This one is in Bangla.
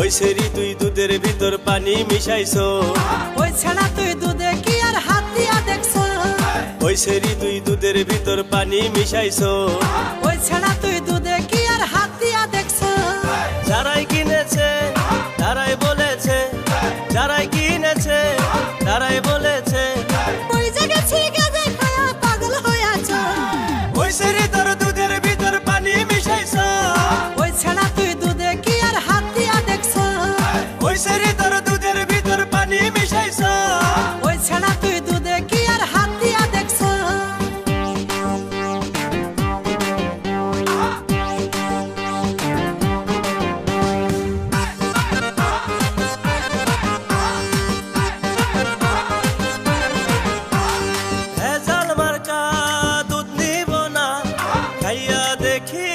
ওই সেরি তুই দুধের ভিতর পানি মিশাইছো। ওই ছেড়া তুই দুধে কি আর হাত দিয়া দেখছ? ওই সেরি তুই দুধের ভিতর পানি মিশাইছো। ওই ছেড়া তুই দুধে কি আর হাত দিয়া দেখছ? যারাই কিনেছে তারাই বলেছে। যারাই কিনেছে তারাই বলেছে। দেখি